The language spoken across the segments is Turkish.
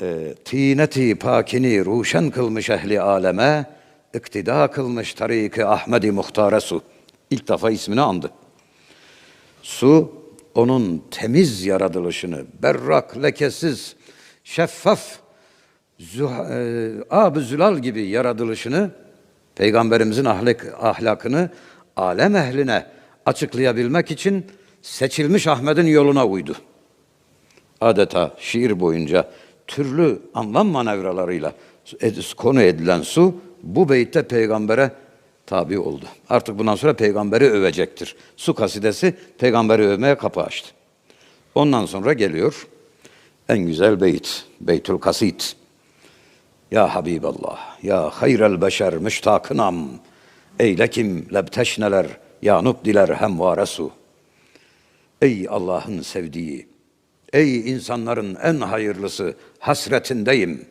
e, tineti pakini ruşen kılmış ehli aleme, iktida kılmış tariki Ahmedi Muhtare su. İlk defa ismini andı. Su onun temiz yaratılışını, berrak, lekesiz, şeffaf, züh- e, ab-ı zülal gibi yaratılışını, Peygamberimizin ahlak, ahlakını alem ehline açıklayabilmek için seçilmiş Ahmet'in yoluna uydu. Adeta şiir boyunca türlü anlam manevralarıyla konu edilen su bu beytte peygambere tabi oldu. Artık bundan sonra peygamberi övecektir. Su kasidesi peygamberi övmeye kapı açtı. Ondan sonra geliyor en güzel beyt, Beytül Kasid. Ya Habiballah, ya hayrel beşer müştakınam, eyle kim lebteşneler, ya nubdiler hemvaresu. Ey Allah'ın sevdiği, ey insanların en hayırlısı, hasretindeyim.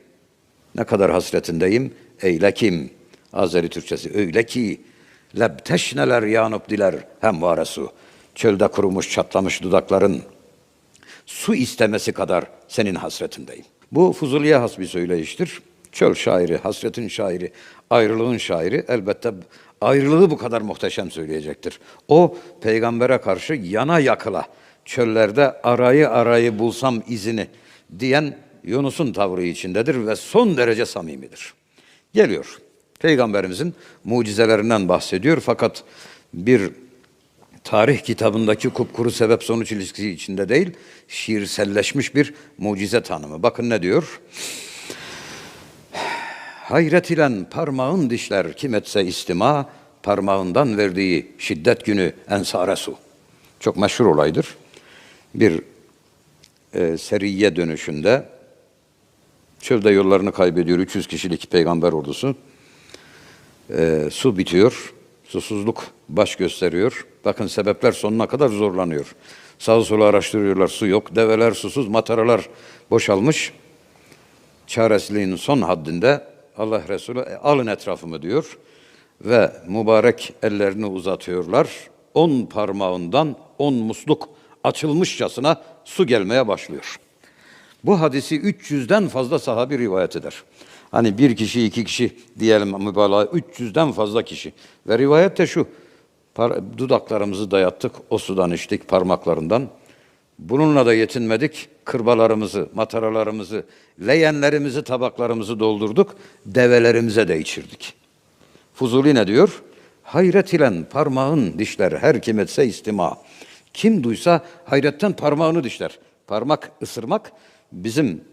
Ne kadar hasretindeyim? Eyle kim? Azeri Türkçesi öyle ki lebteşneler yanıp diler hemvaresu. Çölde kurumuş çatlamış dudakların su istemesi kadar senin hasretindeyim. Bu Fuzuli'ye has bir söyleyiştir. Çöl şairi, hasretin şairi, ayrılığın şairi elbette ayrılığı bu kadar muhteşem söyleyecektir. O peygambere karşı yana yakıla, çöllerde arayı arayı bulsam izini diyen Yunus'un tavrı içindedir ve son derece samimidir. Geliyor. Peygamberimizin mucizelerinden bahsediyor fakat bir tarih kitabındaki kupkuru sebep sonuç ilişkisi içinde değil, şiirselleşmiş bir mucize tanımı. Bakın ne diyor? Hayret ilen parmağın dişler kim etse istima, parmağından verdiği şiddet günü ensare su. Çok meşhur olaydır. Bir e, seriye dönüşünde çölde yollarını kaybediyor 300 kişilik peygamber ordusu. E, su bitiyor, susuzluk baş gösteriyor. Bakın sebepler sonuna kadar zorlanıyor. Sağı solu araştırıyorlar, su yok. Develer susuz, mataralar boşalmış. Çaresizliğin son haddinde Allah Resulü "E, alın etrafımı diyor. Ve mübarek ellerini uzatıyorlar. On parmağından on musluk açılmışçasına su gelmeye başlıyor. Bu hadisi 300'den fazla sahabi rivayet eder. Hani bir kişi, iki kişi diyelim mübalağa, 300'den fazla kişi. Ve rivayet de şu, dudaklarımızı dayattık, o sudan içtik parmaklarından. Bununla da yetinmedik, kırbalarımızı, mataralarımızı, leyenlerimizi, tabaklarımızı doldurduk, develerimize de içirdik. Fuzuli ne diyor? Hayret ilen parmağın dişler her kim etse istima. Kim duysa hayretten parmağını dişler. Parmak ısırmak bizim